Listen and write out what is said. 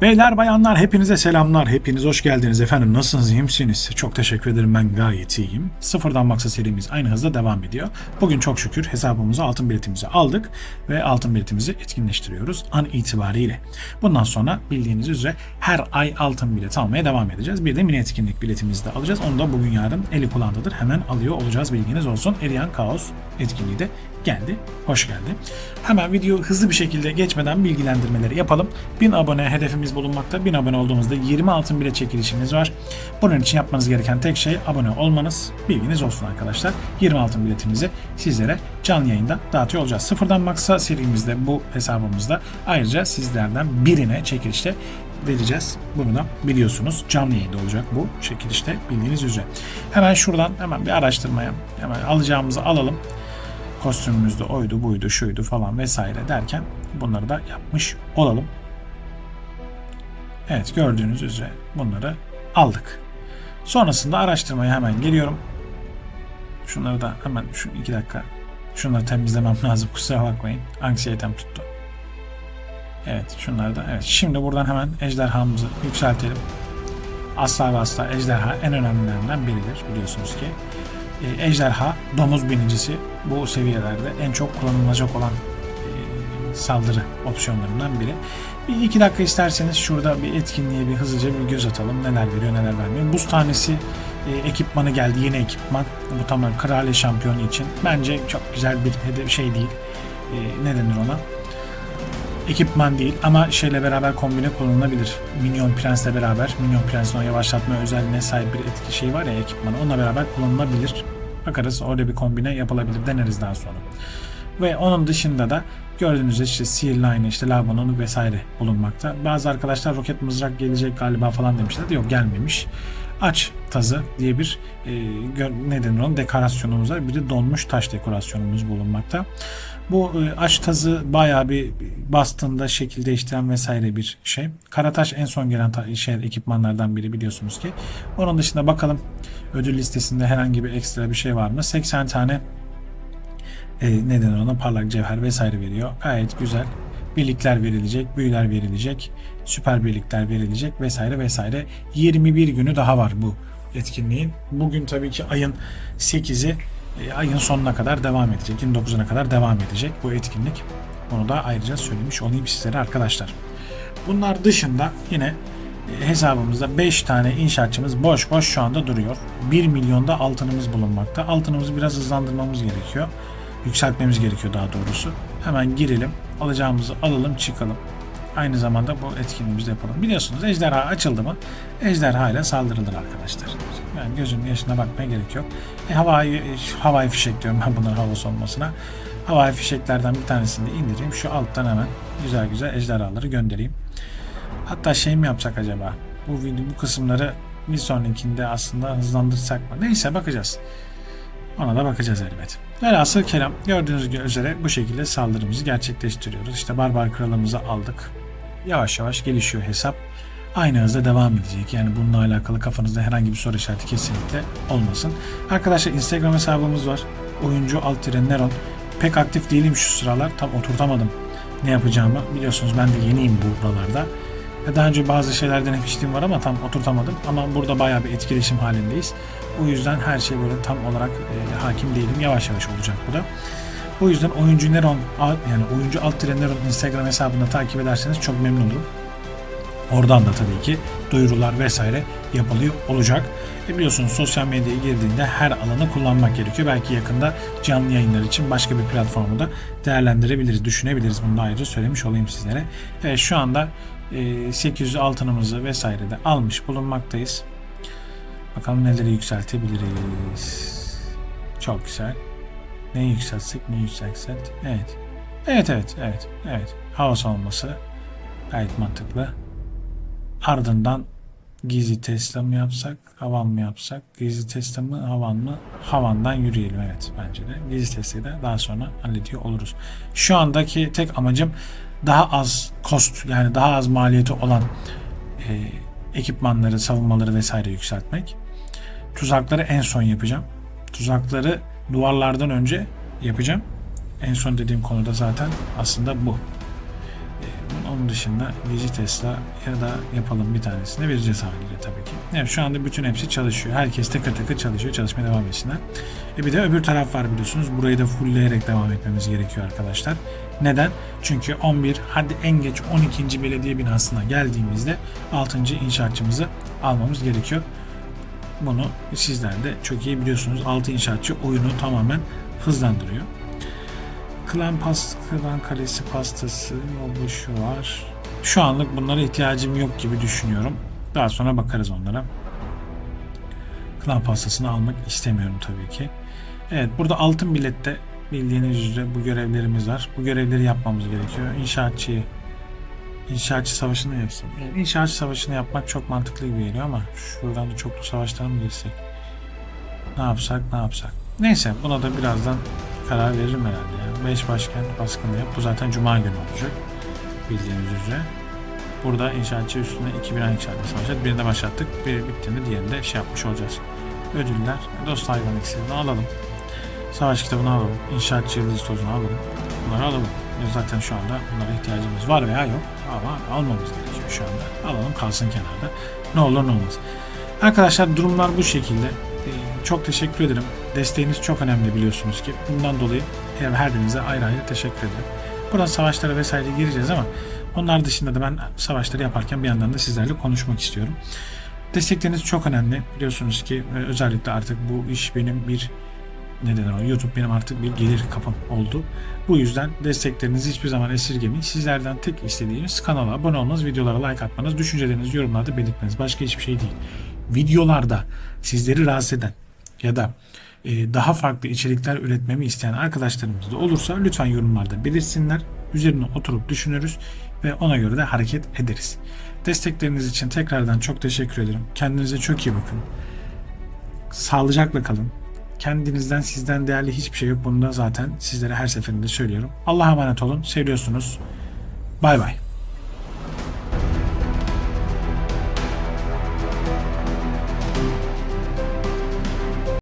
Beyler bayanlar hepinize selamlar. Hepiniz hoş geldiniz efendim. Nasılsınız? iyi misiniz? Çok teşekkür ederim. Ben gayet iyiyim. Sıfırdan maksa serimiz aynı hızda devam ediyor. Bugün çok şükür hesabımıza altın biletimizi aldık ve altın biletimizi etkinleştiriyoruz an itibariyle. Bundan sonra bildiğiniz üzere her ay altın bilet almaya devam edeceğiz. Bir de mini etkinlik biletimizi de alacağız. Onu da bugün yarın eli kulağındadır. Hemen alıyor olacağız bilginiz olsun. Eriyan Kaos etkinliği de geldi. Hoş geldi. Hemen video hızlı bir şekilde geçmeden bilgilendirmeleri yapalım. 1000 abone hedefimiz bulunmakta. 1000 abone olduğumuzda 20 altın bile çekilişimiz var. Bunun için yapmanız gereken tek şey abone olmanız. Bilginiz olsun arkadaşlar. 20 altın biletinizi sizlere canlı yayında dağıtıyor olacağız. Sıfırdan maksa serimizde bu hesabımızda ayrıca sizlerden birine çekilişte vereceğiz. Bunu da biliyorsunuz. Canlı yayında olacak bu çekilişte bildiğiniz üzere. Hemen şuradan hemen bir araştırmaya hemen alacağımızı alalım kostümümüzde oydu buydu şuydu falan vesaire derken bunları da yapmış olalım. Evet gördüğünüz üzere bunları aldık. Sonrasında araştırmaya hemen geliyorum. Şunları da hemen şu iki dakika şunları temizlemem lazım kusura bakmayın. Anksiyetem tuttu. Evet şunları da evet. Şimdi buradan hemen ejderhamızı yükseltelim. Asla ve asla ejderha en önemlilerinden biridir biliyorsunuz ki. E, ejderha domuz binicisi bu seviyelerde en çok kullanılacak olan saldırı opsiyonlarından biri. Bir iki dakika isterseniz şurada bir etkinliğe bir hızlıca bir göz atalım. Neler veriyor neler vermiyor. Buz tanesi e, ekipmanı geldi. Yeni ekipman. Bu tamamen kraliye şampiyonu için. Bence çok güzel bir hedef şey değil. E, ne denir ona? ekipman değil ama şeyle beraber kombine kullanılabilir. Minyon Prens'le beraber, Minyon Prens'in o yavaşlatma özelliğine sahip bir etki şey var ya ekipmanı. Onunla beraber kullanılabilir. Bakarız orada bir kombine yapılabilir. Deneriz daha sonra. Ve onun dışında da gördüğünüz işte Seal Line, işte Labon'un vesaire bulunmakta. Bazı arkadaşlar roket mızrak gelecek galiba falan demişler. Yok gelmemiş. Aç tazı diye bir e, ne denir onun dekorasyonumuz var. Bir de donmuş taş dekorasyonumuz bulunmakta. Bu e, aç tazı bayağı bir bastığında şekil değiştiren vesaire bir şey. Karataş en son gelen şey ekipmanlardan biri biliyorsunuz ki. Onun dışında bakalım ödül listesinde herhangi bir ekstra bir şey var mı? 80 tane e, neden ona parlak cevher vesaire veriyor. Gayet güzel. Birlikler verilecek, büyüler verilecek, süper birlikler verilecek vesaire vesaire. 21 günü daha var bu etkinliğin. Bugün tabii ki ayın 8'i e, ayın sonuna kadar devam edecek. 29'una kadar devam edecek bu etkinlik. Bunu da ayrıca söylemiş olayım sizlere arkadaşlar. Bunlar dışında yine e, hesabımızda 5 tane inşaatçımız boş boş şu anda duruyor. 1 milyonda altınımız bulunmakta. Altınımızı biraz hızlandırmamız gerekiyor. Yükseltmemiz gerekiyor daha doğrusu. Hemen girelim. Alacağımızı alalım çıkalım. Aynı zamanda bu etkinliğimizi de yapalım. Biliyorsunuz ejderha açıldı mı ejderha ile saldırılır arkadaşlar. Yani gözünün yaşına bakmaya gerek yok. E, havai, havai fişek diyorum ben bunların havası olmasına. Havai fişeklerden bir tanesini de indireyim. Şu alttan hemen güzel güzel ejderhaları göndereyim. Hatta şey mi yapsak acaba? Bu video bu kısımları bir sonrakinde aslında hızlandırsak mı? Neyse bakacağız. Ona da bakacağız elbet. Velhasıl kelam gördüğünüz üzere bu şekilde saldırımızı gerçekleştiriyoruz. İşte barbar kralımızı aldık. Yavaş yavaş gelişiyor hesap. Aynı hızda devam edecek. Yani bununla alakalı kafanızda herhangi bir soru işareti kesinlikle olmasın. Arkadaşlar Instagram hesabımız var. Oyuncu alt Neron. Pek aktif değilim şu sıralar. Tam oturtamadım ne yapacağımı. Biliyorsunuz ben de yeniyim bu buralarda. Daha önce bazı şeyler denemişliğim var ama tam oturtamadım. Ama burada bayağı bir etkileşim halindeyiz. O yüzden her şey böyle tam olarak e, hakim değilim. Yavaş yavaş olacak bu da. O yüzden oyuncu Neron yani oyuncu alt Neron Instagram hesabını takip ederseniz çok memnun olurum. Oradan da tabii ki duyurular vesaire yapılıyor olacak. E biliyorsunuz sosyal medyaya girdiğinde her alanı kullanmak gerekiyor. Belki yakında canlı yayınlar için başka bir platformu da değerlendirebiliriz, düşünebiliriz. Bunu da ayrıca söylemiş olayım sizlere. Evet şu anda e, 800 altınımızı vesaire de almış bulunmaktayız. Bakalım neleri yükseltebiliriz. Çok güzel. Ne yükseltsek, ne yükseltsek. Evet. Evet, evet, evet, evet. Havas olması gayet mantıklı. Ardından gizli Tesla mı yapsak, havan mı yapsak? Gizli Tesla mı, havan mı? Havandan yürüyelim evet bence de. Gizli Tesla'yı da daha sonra hallediyor oluruz. Şu andaki tek amacım daha az cost yani daha az maliyeti olan e, ekipmanları, savunmaları vesaire yükseltmek. Tuzakları en son yapacağım. Tuzakları duvarlardan önce yapacağım. En son dediğim konuda zaten aslında bu. Onun dışında Gezi Tesla ya da yapalım bir tanesini vereceğiz haliyle tabii ki. Evet şu anda bütün hepsi çalışıyor. Herkes tıkır tıkır çalışıyor. Çalışmaya devam etsinler. E bir de öbür taraf var biliyorsunuz. Burayı da fullleyerek devam etmemiz gerekiyor arkadaşlar. Neden? Çünkü 11 hadi en geç 12. belediye binasına geldiğimizde 6. inşaatçımızı almamız gerekiyor. Bunu sizler de çok iyi biliyorsunuz. 6 inşaatçı oyunu tamamen hızlandırıyor. Klan pas, Klan Kalesi pastası oluşu var. Şu anlık bunlara ihtiyacım yok gibi düşünüyorum. Daha sonra bakarız onlara. Klan pastasını almak istemiyorum tabii ki. Evet burada altın bilette bildiğiniz üzere bu görevlerimiz var. Bu görevleri yapmamız gerekiyor. İnşaatçıyı İnşaatçı savaşını yapsın. Yani İnşaatçı savaşını yapmak çok mantıklı gibi geliyor ama şuradan da çoklu savaşlara mı girsek? Ne yapsak ne yapsak? Neyse buna da birazdan karar veririm herhalde. ya. 5 başkent baskını yap. Bu zaten cuma günü olacak. Bildiğiniz üzere. Burada inşaatçı üstünde 2000 inşaatçı savaşacak. Birini de başlattık. Biri bittiğinde diğerini de şey yapmış olacağız. Ödüller. Dost hayvan iksirini alalım. Savaş kitabını alalım. İnşaatçı yıldız tozunu alalım. Bunları alalım. Zaten şu anda bunlara ihtiyacımız var veya yok. Ama almamız gerekiyor şu anda. Alalım kalsın kenarda. Ne olur ne olmaz. Arkadaşlar durumlar bu şekilde. Ee, Çok teşekkür ederim. Desteğiniz çok önemli biliyorsunuz ki. Bundan dolayı her birinize ayrı ayrı teşekkür ederim. Buradan savaşlara vesaire gireceğiz ama onlar dışında da ben savaşları yaparken bir yandan da sizlerle konuşmak istiyorum. Destekleriniz çok önemli. Biliyorsunuz ki e, özellikle artık bu iş benim bir ne denir o? YouTube benim artık bir gelir kapım oldu. Bu yüzden desteklerinizi hiçbir zaman esirgemeyin. Sizlerden tek istediğimiz kanala abone olmanız, videolara like atmanız, düşüncelerinizi yorumlarda belirtmeniz. Başka hiçbir şey değil. Videolarda sizleri rahatsız eden ya da e, daha farklı içerikler üretmemi isteyen arkadaşlarımız da olursa lütfen yorumlarda belirtsinler. Üzerine oturup düşünürüz ve ona göre de hareket ederiz. Destekleriniz için tekrardan çok teşekkür ederim. Kendinize çok iyi bakın. Sağlıcakla kalın. Kendinizden sizden değerli hiçbir şey yok. Bunu da zaten sizlere her seferinde söylüyorum. Allah'a emanet olun. Seviyorsunuz. Bay bay.